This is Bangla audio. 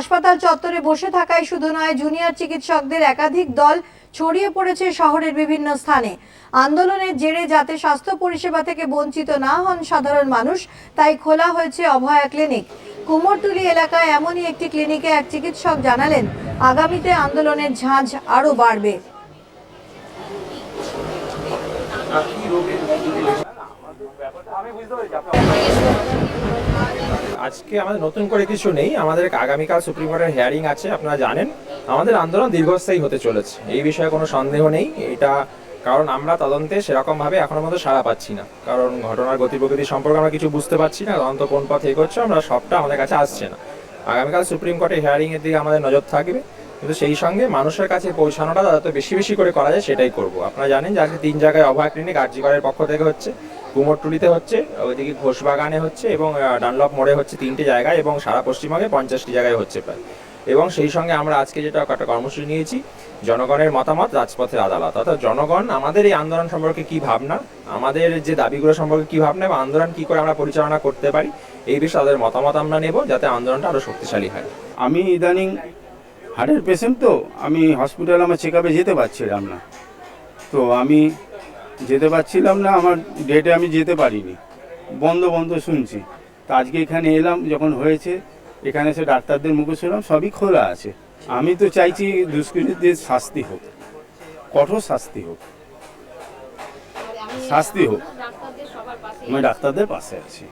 হাসপাতাল চত্বরে বসে থাকায় শুধু নয়, জুনিয়র চিকিৎসকদের একাধিক দল ছড়িয়ে পড়েছে শহরের বিভিন্ন স্থানে। আন্দোলনের জেরে যাতে স্বাস্থ্য পরিষেবা থেকে বঞ্চিত না হন সাধারণ মানুষ, তাই খোলা হয়েছে অভয়া ক্লিনিক। কুমোরটুলি এলাকায় এমনই একটি ক্লিনিকে এক চিকিৎসক জানালেন, আগামীতে আন্দোলনের ঝাঁঝ আরও বাড়বে। আজকে আমাদের নতুন করে কিছু নেই। আমাদের আগামীকাল সুপ্রিম কোর্টের হিয়ারিং আছে, আপনারা জানেন। আমাদের আন্দোলন দীর্ঘস্থায়ী হতে চলেছে। এই বিষয়ে কোনো সন্দেহ নেই। এটা কারণ আমরা তদন্তে সেরকম ভাবে এখনও মতো সাড়া পাচ্ছি না। কারণ ঘটনার গতি প্রকৃতি সম্পর্কে আমরা কিছু বুঝতে পারছি না। তদন্ত কোন পথে এগোচ্ছে, আমরা সবটা আমাদের কাছে আসছে না। আগামীকাল সুপ্রিম হিয়ারিং এর দিকে আমাদের নজর থাকবে। কিন্তু সেই সঙ্গে মানুষের কাছে পৌঁছানোটা যত বেশি বেশি করে করা যায়, সেটাই করব। আপনারা জানেন যে আজকে তিন জায়গায় অভয় ক্লিনিক, আরজিকরের পক্ষ থেকে হচ্ছে। কুমোরটুলিতে হচ্ছে, ওইদিকে ঘোষবাগানে হচ্ছে এবং ডানলপ মোড়ে হচ্ছে তিনটে জায়গায় এবং সারা পশ্চিমবঙ্গে পঞ্চাশটি জায়গায় হচ্ছে প্রায়। এবং সেই সঙ্গে আমরা আজকে যেটা একটা কর্মসূচি নিয়েছি, জনগণের মতামত, রাজপথের আদালত। অর্থাৎ জনগণ, আমাদের এই আন্দোলন সম্পর্কে কি ভাবনা, আমাদের যে দাবিগুলো সম্পর্কে কি ভাবনা এবং আন্দোলন কি করে আমরা পরিচালনা করতে পারি, এই বিষয়ে তাদের মতামত আমরা নেব যাতে আন্দোলনটা আরও শক্তিশালী হয়। আমি ইদানিং হার্টের পেশেন্ট তো, আমি হসপিটাল আমার চেক আপে যেতে পারছিলাম না। তো আমি যেতে পারছিলাম না আমার ডেটে আমি যেতে পারিনি। বন্ধ বন্ধ শুনছি। তো আজকে এখানে এলাম যখন হয়েছে এখানে এসে ডাক্তারদের মুখে শুনলাম সবই খোলা আছে। আমি তো চাইছি দুষ্কৃতীদের শাস্তি হোক কঠোর শাস্তি হোক। শাস্তি হোক। আমি ডাক্তারদের পাশে আছি।